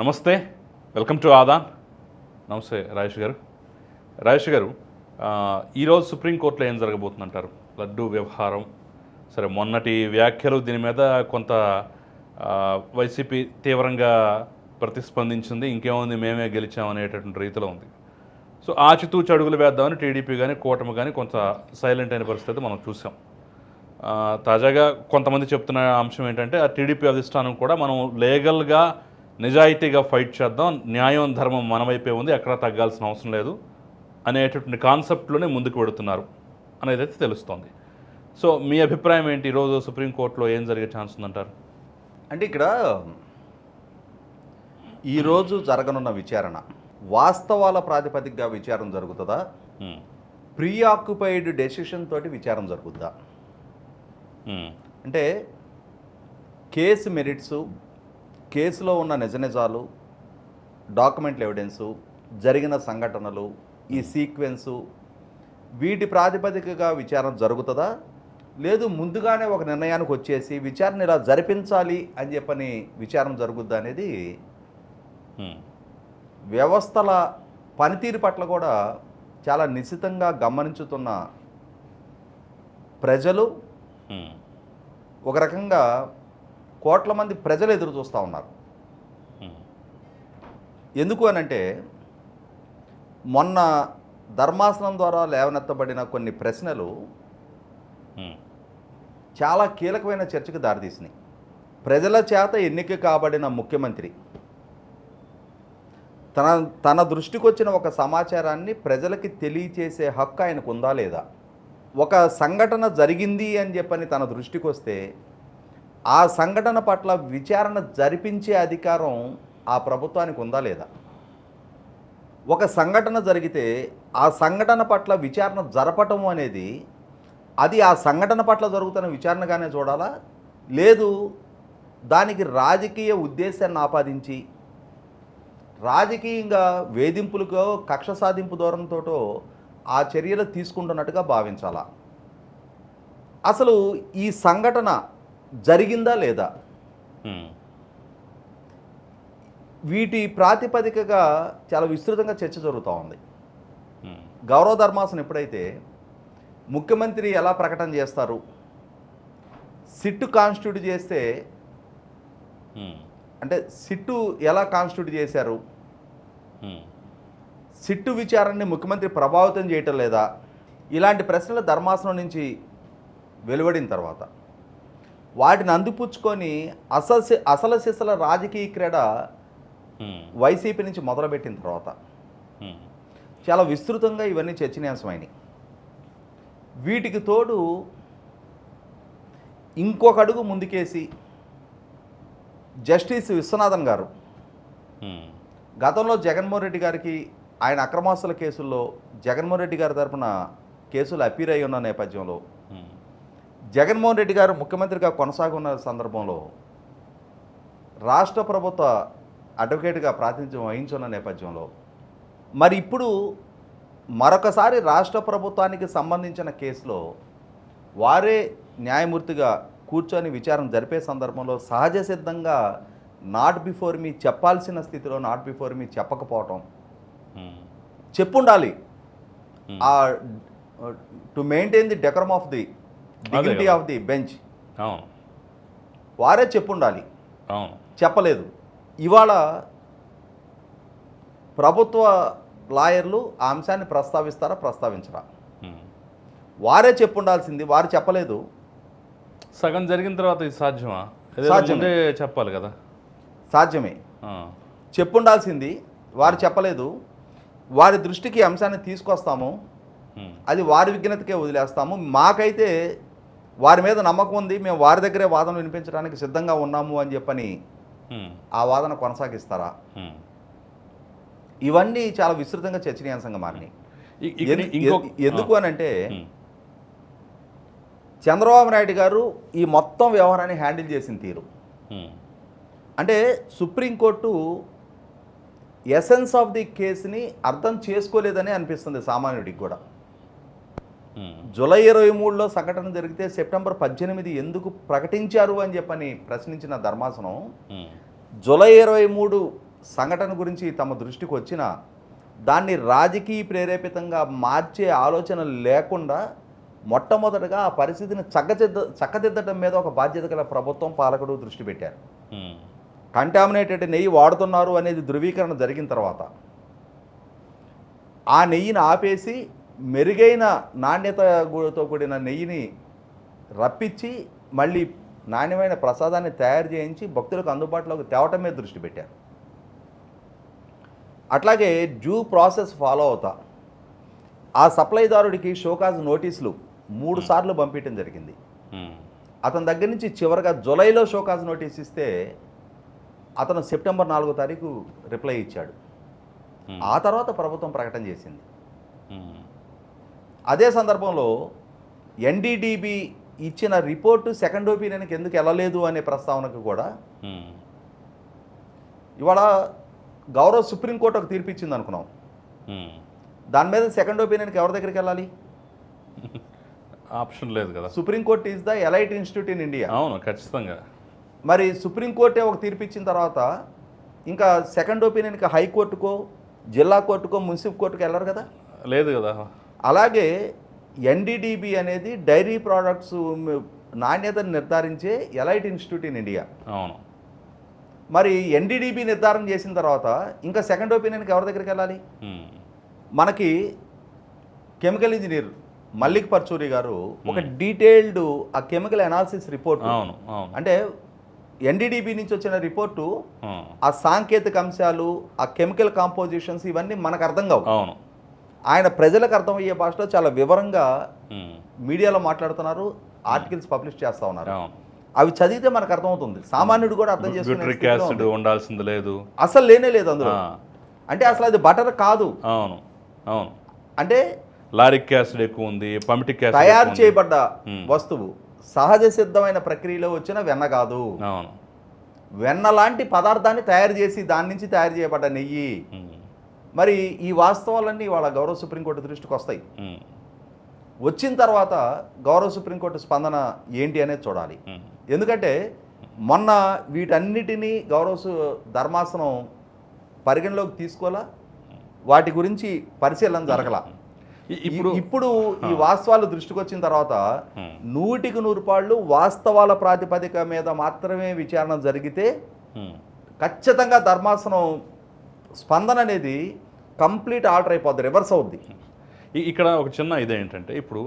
నమస్తే welcome to Aadan. నమస్తే రాజేష్ గారు. రాజేష్ గారు ఈరోజు సుప్రీంకోర్టులో ఏం జరగబోతుందంటారు? లడ్డు వ్యవహారం సరే మొన్నటి వ్యాఖ్యలు దీని మీద కొంత వైసీపీ తీవ్రంగా ప్రతిస్పందించింది ఇంకేముంది మేమే గెలిచాం అనేటటువంటి రీతిలో ఉంది. సో ఆచితూచి అడుగులు వేద్దామని టీడీపీ కానీ కూటమి కానీ కొంత సైలెంట్ అయిన పరిస్థితి మనం చూసాం. తాజాగా కొంతమంది చెప్తున్న అంశం ఏంటంటే ఆ టీడీపీ అధిష్టానం కూడా మనం లీగల్గా నిజాయితీగా ఫైట్ చేద్దాం న్యాయం ధర్మం మన వైపే ఉంది ఎక్కడా తగ్గాల్సిన అవసరం లేదు అనేటటువంటి కాన్సెప్ట్లోనే ముందుకు వెడుతున్నారు అనేది అయితే తెలుస్తోంది. సో మీ అభిప్రాయం ఏంటి? ఈరోజు సుప్రీంకోర్టులో ఏం జరిగే ఛాన్స్ ఉందంటారు? అంటే ఇక్కడ ఈరోజు జరగనున్న విచారణ వాస్తవాల ప్రాతిపదికగా విచారణ జరుగుతుందా? ప్రీ ఆక్యుపైడ్ డెసిషన్ తోటి విచారణ జరుగుద్దా? ఉమ్, అంటే కేసు మెరిట్స్ కేసులో ఉన్న నిజ నిజాలు డాక్యుమెంట్ల ఎవిడెన్సు జరిగిన సంఘటనలు ఈ సీక్వెన్సు వీటి ప్రాతిపదికగా విచారణ జరుగుతుందా? లేదు ముందుగానే ఒక నిర్ణయానికి వచ్చేసి విచారణ ఇలా జరిపించాలి అని చెప్పని విచారణ జరుగుద్దా అనేది వ్యవస్థల పనితీరు పట్ల కూడా చాలా నిశితంగా గమనించుతున్న ప్రజలు ఒక రకంగా కోట్ల మంది ప్రజలు ఎదురు చూస్తూ ఉన్నారు. ఎందుకు అనంటే మొన్న ధర్మాసనం ద్వారా లేవనెత్తబడిన కొన్ని ప్రశ్నలు చాలా కీలకమైన చర్చకు దారితీసినాయి. ప్రజల చేత ఎన్నిక కాబడిన ముఖ్యమంత్రి తన తన దృష్టికి వచ్చిన ఒక సమాచారాన్ని ప్రజలకి తెలియచేసే హక్కు ఆయనకు ఉందా లేదా? ఒక సంఘటన జరిగింది అని చెప్పని తన దృష్టికి వస్తే ఆ సంఘటన పట్ల విచారణ జరిపించే అధికారం ఆ ప్రభుత్వానికి ఉందా లేదా? ఒక సంఘటన జరిగితే ఆ సంఘటన పట్ల విచారణ జరపటం అనేది అది ఆ సంఘటన పట్ల జరుగుతున్న విచారణగానే చూడాలా? లేదు దానికి రాజకీయ ఉద్దేశాన్ని ఆపాదించి రాజకీయంగా వేధింపులకో కక్ష సాధింపు ధోరణితోటో ఆ చర్యలు తీసుకుంటున్నట్టుగా భావించాలా? అసలు ఈ సంఘటన జరిగిందా లేదా? వీటి ప్రాతిపదికగా చాలా విస్తృతంగా చర్చ జరుగుతూ ఉంది. గౌరవ ధర్మాసనం ఎప్పుడైతే ముఖ్యమంత్రి ఎలా ప్రకటన చేస్తారు? సిట్టు కాన్స్టిట్యూట్ చేస్తే అంటే సిట్టు ఎలా కాన్స్టిట్యూట్ చేశారు? సిట్టు విచారణని ముఖ్యమంత్రి ప్రభావితం చేయటం లేదా? ఇలాంటి ప్రశ్నలు ధర్మాసనం నుంచి వెలువడిన తర్వాత వాటిని అందిపుచ్చుకొని అసలు అసలు సిసల రాజకీయ క్రీడ వైసీపీ నుంచి మొదలుపెట్టిన తర్వాత చాలా విస్తృతంగా ఇవన్నీ చర్చనీయాంశమైనవి వీటికి తోడు ఇంకొక అడుగు ముందుకేసి జస్టిస్ విశ్వనాథన్ గారు గతంలో జగన్మోహన్ రెడ్డి గారికి ఆయన అక్రమాస్తుల కేసుల్లో జగన్మోహన్ రెడ్డి గారి తరపున కేసులు అపీర్ అయి ఉన్న నేపథ్యంలో జగన్మోహన్ రెడ్డి గారు ముఖ్యమంత్రిగా కొనసాగున్న సందర్భంలో రాష్ట్ర ప్రభుత్వ అడ్వకేట్గా ప్రాతినిధ్యం వహించున్న నేపథ్యంలో మరి ఇప్పుడు మరొకసారి రాష్ట్ర ప్రభుత్వానికి సంబంధించిన కేసులో వారే న్యాయమూర్తిగా కూర్చొని విచారణ జరిపే సందర్భంలో సహజ సిద్ధంగా నాట్ బిఫోర్ మీ చెప్పాల్సిన స్థితిలో నాట్ బిఫోర్ మీ చెప్పకపోవటం చెప్పుండాలి. ఆ to maintain the decorum of the dignity. Of the bench వారే చెప్పుండాలి. చెప్పలేదు. ఇవాళ ప్రభుత్వ లాయర్లు ఆ అంశాన్ని ప్రస్తావిస్తారా ప్రస్తావించరా. వారే చెప్పుండాల్సింది వారు చెప్పలేదు. సగం జరిగిన తర్వాత ఇది సాధ్యమా? సాధ్యమే. చెప్పాలి కదా. సాధ్యమే. చెప్పుండాల్సింది వారు చెప్పలేదు. వారి దృష్టికి అంశాన్ని తీసుకొస్తాము. అది వారి విజ్ఞతకే వదిలేస్తాము. మాకైతే వారి మీద నమ్మకం ఉంది మేము వారి దగ్గరే వాదన వినిపించడానికి సిద్ధంగా ఉన్నాము అని చెప్పని ఆ వాదన కొనసాగిస్తారా. ఇవన్నీ చాలా విస్తృతంగా చర్చనీయాంశంగా మారినాయి. ఎందుకు అని అంటే చంద్రబాబు నాయుడు గారు ఈ మొత్తం వ్యవహారాన్ని హ్యాండిల్ చేసిన తీరు. అంటే సుప్రీంకోర్టు ఎసెన్స్ ఆఫ్ ది కేసుని అర్థం చేసుకోలేదని అనిపిస్తుంది సామాన్యుడికి కూడా. జూలై ఇరవై మూడులో సంఘటన జరిగితే సెప్టెంబర్ పద్దెనిమిది ఎందుకు ప్రకటించారు అని చెప్పని ప్రశ్నించిన ధర్మాసనం జూలై ఇరవై మూడు సంఘటన గురించి తమ దృష్టికి వచ్చిన దాన్ని రాజకీయ ప్రేరేపితంగా మార్చే ఆలోచన లేకుండా మొట్టమొదటగా ఆ పరిస్థితిని చక్కదిద్ద చక్కదిద్దడం మీద ఒక బాధ్యత గల ప్రభుత్వం పాలకుడు దృష్టి పెట్టారు. కంటామినేటెడ్ నెయ్యి వాడుతున్నారు అనేది ధృవీకరణ జరిగిన తర్వాత ఆ నెయ్యిని ఆపేసి మెరుగైన నాణ్యతతో కూడిన నెయ్యిని రప్పించి మళ్ళీ నాణ్యమైన ప్రసాదాన్ని తయారు చేయించి భక్తులకు అందుబాటులోకి తేవటం మీద దృష్టి పెట్టారు. అట్లాగే డ్యూ ప్రాసెస్ ఫాలో అవుతా. ఆ సప్లైదారుడికి షోకాజ్ నోటీసులు మూడు సార్లు పంపించడం జరిగింది. అతని దగ్గర నుంచి చివరగా జులైలో షోకాజ్ నోటీస్ ఇస్తే అతను సెప్టెంబర్ నాలుగో తారీఖు రిప్లై ఇచ్చాడు. ఆ తర్వాత ప్రభుత్వం ప్రకటన చేసింది. అదే సందర్భంలో ఎన్డీడీబీ ఇచ్చిన రిపోర్టు సెకండ్ ఒపీనియన్కి ఎందుకు వెళ్ళలేదు అనే ప్రస్తావనకు కూడా ఇవాళ గౌరవ సుప్రీంకోర్టు ఒక తీర్పు ఇచ్చింది అనుకున్నాం. దాని మీద సెకండ్ ఒపీనియన్కి ఎవరి దగ్గరికి వెళ్ళాలి? ఆప్షన్ లేదు కదా. Supreme court is the elite institute in India. అవును ఖచ్చితంగా. మరి సుప్రీంకోర్టే ఒక తీర్పు ఇచ్చిన తర్వాత ఇంకా సెకండ్ ఒపీనియన్కి హైకోర్టుకో జిల్లా కోర్టుకో మున్సిపల్ కోర్టుకో వెళ్ళరు కదా? లేదు కదా. అలాగే ఎన్డీడీబీ అనేది డైరీ ప్రోడక్ట్స్ నాణ్యతను నిర్ధారించే ఎలైట్ ఇన్స్టిట్యూట్ ఇన్ ఇండియా. అవును. మరి ఎన్డీడీబీ నిర్ధారణ చేసిన తర్వాత ఇంకా సెకండ్ ఒపీనియన్కి ఎవరి దగ్గరికి వెళ్ళాలి? మనకి కెమికల్ ఇంజనీర్ మల్లిక్ పర్చూరి గారు ఒక డీటెయిల్డ్ ఆ కెమికల్ అనాలిసిస్ రిపోర్ట్ అంటే ఎన్డీడీబీ నుంచి వచ్చిన రిపోర్టు ఆ సాంకేతిక అంశాలు ఆ కెమికల్ కాంపోజిషన్స్ ఇవన్నీ మనకు అర్థం కావు. అవును. ఆయన ప్రజలకు అర్థమయ్యే భాషలో చాలా వివరంగా మీడియాలో మాట్లాడుతున్నారు ఆర్టికల్స్ పబ్లిష్ చేస్తా ఉన్నారు అవి చదివితే మనకు అర్థమవుతుంది సామాన్యుడు కూడా అర్థం ఉంది. ఉండాల్సింది లేదు అసలు లేనే లేదు అందులో అంటే అసలు అది బటర్ కాదు అవును అవును అంటే లారిక్ యాసిడ్ ఎక్కువ ఉంది పమిటిక్ యాసిడ్ తయారు. చేయబడ్డ. వస్తువు సహజ సిద్ధమైన ప్రక్రియలో వచ్చిన వెన్న కాదు అవును వెన్న లాంటి పదార్థాన్ని తయారు చేసి దాని నుంచి తయారు చేయబడ్డ నెయ్యి మరి ఈ వాస్తవాలన్నీ వాళ్ళ గౌరవ సుప్రీంకోర్టు దృష్టికి వస్తాయి. వచ్చిన తర్వాత గౌరవ సుప్రీంకోర్టు స్పందన ఏంటి అనేది చూడాలి. ఎందుకంటే మొన్న వీటన్నిటినీ గౌరవ సు- ధర్మాసనం పరిగణలోకి తీసుకోవాలా? వాటి గురించి పరిశీలన జరగల. ఇప్పుడు ఇప్పుడు ఈ వాస్తవాలు దృష్టికి వచ్చిన తర్వాత నూటికి నూరు పాళ్ళు వాస్తవాల ప్రాతిపదిక మీద మాత్రమే విచారణ జరిగితే ఖచ్చితంగా ధర్మాసనం స్పందన అనేది కంప్లీట్ ఆల్టర్ అయిపోద్ది రివర్స్ అవుద్ది. ఇక్కడ ఒక చిన్న ఇదేంటంటే ఇప్పుడు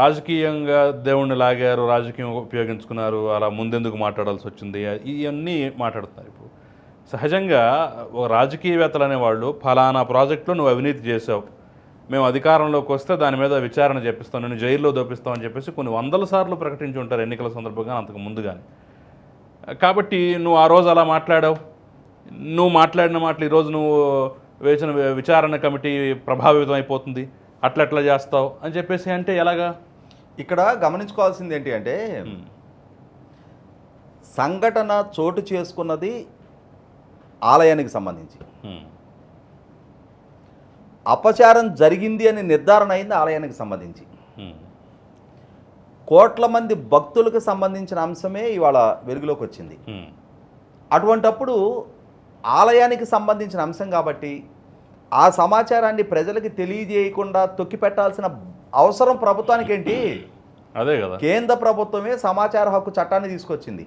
రాజకీయంగా దేవుణ్ణి లాగారు రాజకీయం ఉపయోగించుకున్నారు అలా ముందెందుకు మాట్లాడాల్సి వచ్చింది ఇవన్నీ మాట్లాడుతున్నారు ఇప్పుడు. సహజంగా ఒక రాజకీయవేత్తలు అనేవాళ్ళు ఫలానా ప్రాజెక్టులో నువ్వు అవినీతి చేసావు మేము అధికారంలోకి వస్తే దాని మీద విచారణ చేపిస్తాం నేను జైల్లో దోపిస్తాం అని చెప్పేసి కొన్ని వందల సార్లు ప్రకటించి ఉంటారు ఎన్నికల సందర్భంగా అంతకు ముందుగానే. కాబట్టి నువ్వు ఆ రోజు అలా మాట్లాడావు? నువ్వు మాట్లాడిన మాటలు ఈరోజు నువ్వు వేసిన విచారణ కమిటీ ప్రభావితం అయిపోతుంది. అట్లా ఎట్లా చేస్తావు? అని చెప్పేసి అంటే ఎలాగా? ఇక్కడ గమనించుకోవాల్సింది ఏంటి అంటే సంఘటన చోటు చేసుకున్నది ఆలయానికి సంబంధించి. అపచారం జరిగింది అని నిర్ధారణ అయింది ఆలయానికి సంబంధించి. కోట్ల మంది భక్తులకు సంబంధించిన అంశమే ఇవాళ వెలుగులోకి వచ్చింది. అటువంటప్పుడు ఆలయానికి సంబంధించిన అంశం కాబట్టి ఆ సమాచారాన్ని ప్రజలకి తెలియజేయకుండా తొక్కిపెట్టాల్సిన అవసరం ప్రభుత్వానికి ఏంటి అదే కదా. కేంద్ర ప్రభుత్వమే సమాచార హక్కు చట్టాన్ని తీసుకొచ్చింది.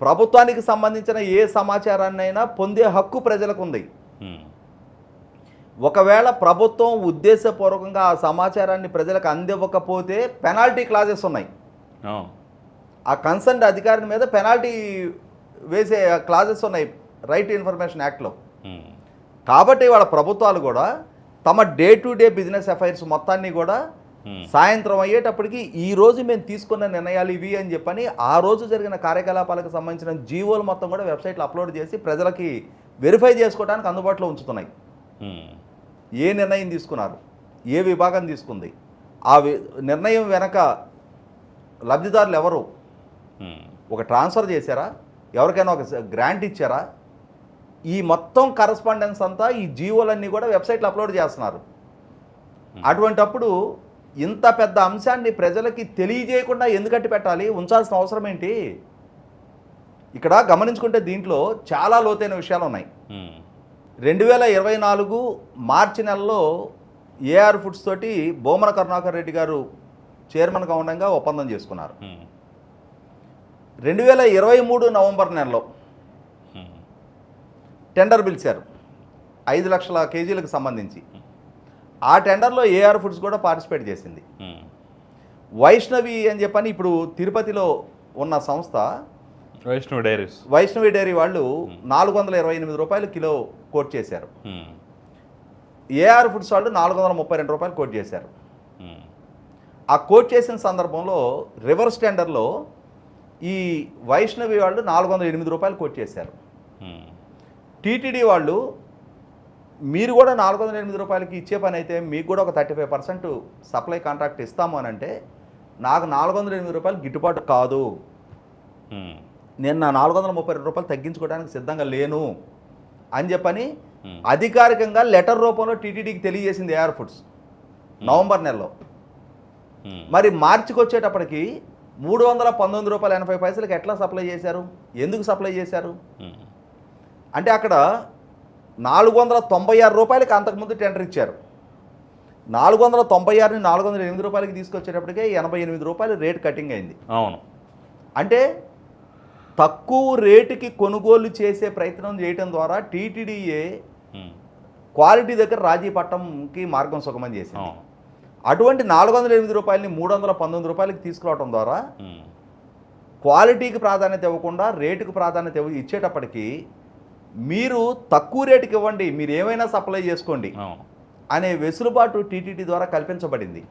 ప్రభుత్వానికి సంబంధించిన ఏ సమాచారాన్నైనా పొందే హక్కు ప్రజలకు ఉంది ఒకవేళ ప్రభుత్వం ఉద్దేశపూర్వకంగా ఆ సమాచారాన్ని ప్రజలకు అందివ్వకపోతే పెనాల్టీ క్లాజెస్ ఉన్నాయి. ఆ కన్సర్న్ అధికారి మీద పెనాల్టీ వేసే క్లాజెస్ ఉన్నాయి. రైట్ ఇన్ఫర్మేషన్ యాక్ట్లో. కాబట్టి వాళ్ళ ప్రభుత్వాలు కూడా తమ day to day business affairs మొత్తాన్ని కూడా సాయంత్రం అయ్యేటప్పటికి ఈ రోజు మేము తీసుకున్న నిర్ణయాలు ఇవి అని చెప్పని ఆ రోజు జరిగిన కార్యకలాపాలకు సంబంధించిన జీవోలు మొత్తం కూడా వెబ్సైట్లో అప్లోడ్ చేసి ప్రజలకి వెరిఫై చేసుకోవడానికి అందుబాటులో ఉంచుతున్నాయి. ఏ నిర్ణయం తీసుకున్నారు? ఏ విభాగం తీసుకుంది? ఆ నిర్ణయం వెనక లబ్ధిదారులు ఎవరు? ఒక ట్రాన్స్ఫర్ చేశారా? ఎవరికైనా ఒక గ్రాంట్ ఇచ్చారా? ఈ మొత్తం కరస్పాండెన్స్ అంతా ఈ జీవోలన్నీ కూడా వెబ్సైట్లో అప్లోడ్ చేస్తున్నారు. అటువంటప్పుడు ఇంత పెద్ద అంశాన్ని ప్రజలకి తెలియజేయకుండా ఎందుకట్టి పెట్టాలి? ఉంచాల్సిన అవసరం ఏంటి? ఇక్కడ గమనించుకుంటే దీంట్లో చాలా లోతైన విషయాలు ఉన్నాయి. ఉమ్, రెండు వేల ఇరవై నాలుగు మార్చి నెలలో ఏఆర్ ఫుడ్స్ తోటి బోమన కరుణాకర్ రెడ్డి గారు చైర్మన్గా ఉండగా ఒప్పందం చేసుకున్నారు. ఉమ్, రెండు వేల ఇరవై మూడు నవంబర్ నెలలో టెండర్ పిలిచారు. ఐదు లక్షల కేజీలకు సంబంధించి. ఆ టెండర్లో ఏఆర్ ఫుడ్స్ కూడా పార్టిసిపేట్ చేసింది. వైష్ణవి అని చెప్పని ఇప్పుడు తిరుపతిలో ఉన్న సంస్థ వైష్ణవి డైరీస్. వైష్ణవి డైరీ వాళ్ళు నాలుగు వందల ఇరవై ఎనిమిది రూపాయలు కిలో కోట్ చేశారు. ఏఆర్ ఫుడ్స్ వాళ్ళు నాలుగు వందల ముప్పై రెండు రూపాయలు కోట్ చేశారు. ఆ కోట్ చేసిన సందర్భంలో రివర్స్ టెండర్లో ఈ వైష్ణవి వాళ్ళు నాలుగు వందల ఎనిమిది రూపాయలు కోట్ చేశారు. టీటీడీ వాళ్ళు మీరు కూడా నాలుగు వందల ఎనిమిది రూపాయలకి ఇచ్చే పని అయితే మీకు కూడా ఒక thirty five percent supply contract ఇస్తాము అని అంటే నాకు నాలుగు వందల ఎనిమిది రూపాయలు గిట్టుబాటు కాదు. నేను నా నాలుగు వందల ముప్పై రెండు రూపాయలు తగ్గించుకోవడానికి సిద్ధంగా లేను అని చెప్పని అధికారికంగా లెటర్ రూపంలో టీటీడీకి తెలియజేసింది ఏఆర్ ఫుడ్స్ నవంబర్ నెలలో. మరి మార్చికి వచ్చేటప్పటికి మూడు వందల పంతొమ్మిది రూపాయల ఎనభై పైసలకి ఎట్లా సప్లై చేశారు? ఎందుకు సప్లై చేశారు? అంటే అక్కడ నాలుగు వందల తొంభై ఆరు రూపాయలకి అంతకుముందు టెండర్ ఇచ్చారు. నాలుగు వందల తొంభై ఆరుని నాలుగు వందల ఎనిమిది రూపాయలకి తీసుకొచ్చేటప్పటికే ఎనభై ఎనిమిది రూపాయలు రేట్ కటింగ్ అయింది. అవును. అంటే తక్కువ రేటుకి కొనుగోలు చేసే ప్రయత్నం చేయటం ద్వారా టీటీడీఏ క్వాలిటీ దగ్గర రాజీ పట్టంకి మార్గం సుగమం చేసింది. అటువంటి నాలుగు వందల ఎనిమిది రూపాయలని మూడు వందల పంతొమ్మిది రూపాయలకి తీసుకురావడం ద్వారా క్వాలిటీకి ప్రాధాన్యత ఇవ్వకుండా రేటుకు ప్రాధాన్యత ఇచ్చేటప్పటికి మీరు తక్కువ రేటుకి ఇవ్వండి మీరు ఏమైనా సప్లై చేసుకోండి అనే వెసులుబాటు టీటీడీ ద్వారా కల్పించబడింది.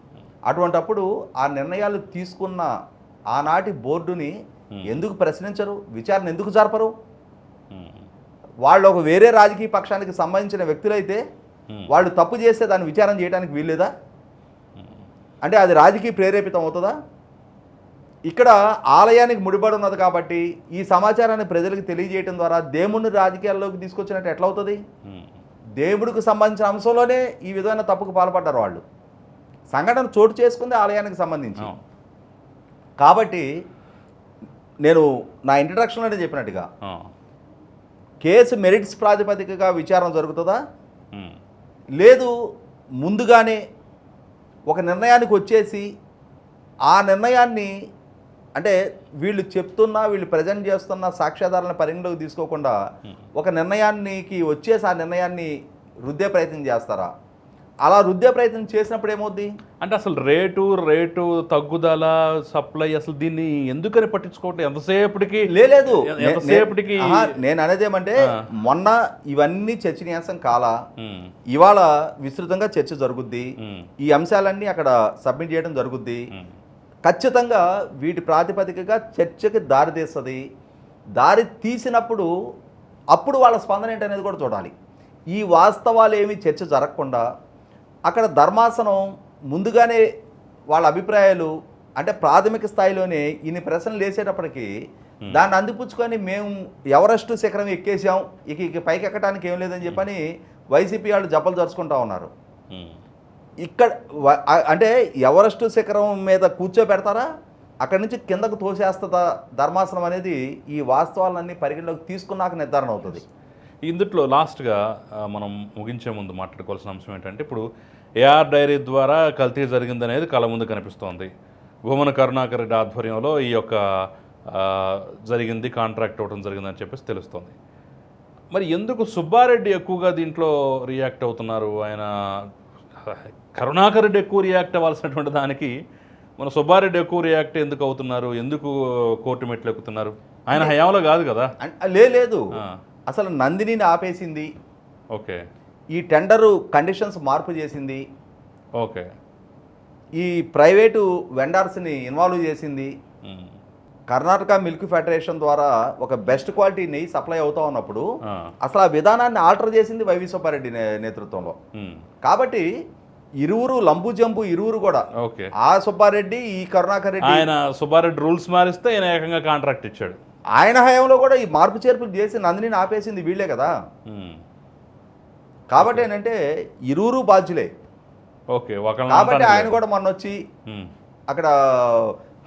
అటువంటప్పుడు ఆ నిర్ణయాలు తీసుకున్న ఆనాటి బోర్డుని. ఎందుకు ప్రశ్నించరు? విచారణ ఎందుకు జరపరు? వాళ్ళు ఒక వేరే రాజకీయ పక్షానికి సంబంధించిన వ్యక్తులైతే వాళ్ళు తప్పు చేస్తే దాన్ని విచారణ చేయడానికి వీల్లేదా? అంటే అది రాజకీయ ప్రేరేపితం అవుతుందా? ఇక్కడ ఆలయానికి ముడిపడి ఉన్నది కాబట్టి ఈ సమాచారాన్ని ప్రజలకు తెలియజేయడం ద్వారా దేవుణ్ణి రాజకీయాల్లోకి తీసుకొచ్చినట్టు ఎట్లా అవుతుంది? ఉమ్, దేవుడికి సంబంధించిన అంశంలోనే ఈ విధమైన తప్పుకు పాల్పడ్డారు వాళ్ళు. సంఘటన చోటు చేసుకుంది ఆలయానికి సంబంధించి. కాబట్టి నేను నా ఇంట్రడక్షన్లోనే చెప్పినట్టుగా కేసు మెరిట్స్ ప్రాతిపదికగా విచారణ జరుగుతుందా? లేదు ముందుగానే ఒక నిర్ణయానికి వచ్చేసి ఆ నిర్ణయాన్ని అంటే వీళ్ళు చెప్తున్నా వీళ్ళు ప్రజెంట్ చేస్తున్న సాక్ష్యాధారాలను పరిగణలోకి తీసుకోకుండా ఒక నిర్ణయానికి వచ్చేసి ఆ నిర్ణయాన్ని రుద్దే ప్రయత్నం చేస్తారా? అలా రుద్దే ప్రయత్నం చేసినప్పుడు ఏమవుద్ది? అంటే అసలు రేటు రేటు తగ్గుదల సప్లై అసలు దీన్ని ఎందుకని పట్టించుకోవట్లేదు? ఎంతసేపటికి లేదు. ఎంతసేపటికి నేను అనేది ఏమంటే. మొన్న ఇవన్నీ చర్చనీయాంశం కాలా ఉమ్, ఇవాళ విస్తృతంగా చర్చ జరుగుద్ది. ఉమ్, ఈ అంశాలన్నీ అక్కడ సబ్మిట్ చేయడం జరుగుద్ది. ఖచ్చితంగా వీటి ప్రాతిపదికగా చర్చకి దారి తీస్తుంది. దారి తీసినప్పుడు అప్పుడు వాళ్ళ స్పందన ఏంటనేది కూడా చూడాలి. ఈ వాస్తవాలు ఏమి చర్చ జరగకుండా అక్కడ ధర్మాసనం ముందుగానే వాళ్ళ అభిప్రాయాలు అంటే ప్రాథమిక స్థాయిలోనే ఇన్ని ప్రశ్నలు వేసేటప్పటికి దాన్ని అందిపుచ్చుకొని మేము ఎవరెస్ట్ శిఖరం ఎక్కేసాం ఇక ఇక పైకి ఎక్కడానికి ఏం లేదని చెప్పని వైసీపీ వాళ్ళు జబ్బలు జరుచుకుంటా ఉన్నారు. ఇక్కడ అంటే ఎవరెస్ట్ శిఖరం మీద కూర్చోబెడతారా? అక్కడి నుంచి కిందకు తోసేస్తుందా? ధర్మాసనం అనేది ఈ వాస్తవాలన్నీ పరిగణలోకి తీసుకున్నాక నిర్ధారణ అవుతుంది. ఇందుట్లో లాస్ట్గా మనం ముగించే ముందు మాట్లాడుకోవాల్సిన అంశం ఏంటంటే ఇప్పుడు ఏఆర్ డైరీ ద్వారా కల్తీ జరిగిందనేది కళ ముందు కనిపిస్తోంది. భూమన కరుణాకర్ రెడ్డి ఆధ్వర్యంలో ఈ యొక్క జరిగింది కాంట్రాక్ట్ అవ్వడం జరిగిందని చెప్పేసి తెలుస్తోంది. మరి ఎందుకు సుబ్బారెడ్డి ఎక్కువగా దీంట్లో రియాక్ట్ అవుతున్నారు? ఆయన కరుణాకర్ రెడ్డి ఎక్కువ రియాక్ట్ అవ్వాల్సినటువంటి దానికి మన సుబ్బారెడ్డి ఎక్కువ రియాక్ట్ ఎందుకు అవుతున్నారు? ఎందుకు కోర్టు మెట్లు ఎక్కుతున్నారు ఆయన హయాంలో కాదు కదా? లేదు. అసలు నందినిని ఆపేసింది. ఓకే. ఈ టెండరు కండిషన్స్ మార్పు చేసింది. ఓకే. ఈ ప్రైవేటు వెండర్స్ని ఇన్వాల్వ్ చేసింది. కర్ణాటక మిల్క్ ఫెడరేషన్ ద్వారా ఒక బెస్ట్ క్వాలిటీ నెయ్యి సప్లై అవుతా ఉన్నప్పుడు. అసలు ఆ విధానాన్ని ఆల్టర్ చేసింది వైవి సుబ్బారెడ్డి నేతృత్వంలో. కాబట్టి ఇరువురు లంబు జంబు ఇరువురు కూడా ఓకే ఆ సుబ్బారెడ్డి ఈ కరుణాకర్ రెడ్డి ఆయన సుబ్బారెడ్డి రూల్స్ మారిస్తే ఆయన ఏకంగా కాంట్రాక్ట్ ఇచ్చాడు ఆయన హయాంలో కూడా ఈ మార్పు చేర్పులు చేసి నందినిని ఆపేసింది వీళ్ళే కదా. కాబట్టి ఏంటంటే ఇరువురు బాధ్యులే ఓకే కాబట్టి ఆయన. కూడా మొన్న వచ్చి. అక్కడ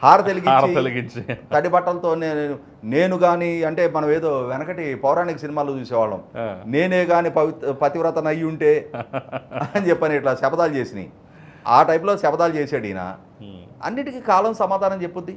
హార హార తెలిగించి. తొలగించి తడి బట్టలతో నేను నేను కానీ అంటే మనం ఏదో వెనకటి పౌరాణిక సినిమాలు చూసేవాళ్ళం. నేనే కానీ పవిత్ర పతివ్రతను అయ్యి ఉంటే అని చెప్పని ఇట్లా శపథాలు చేసినాయి. ఆ టైప్లో శపథాలు చేశాడు ఈయన. అన్నిటికీ కాలం సమాధానం చెప్పుద్ది.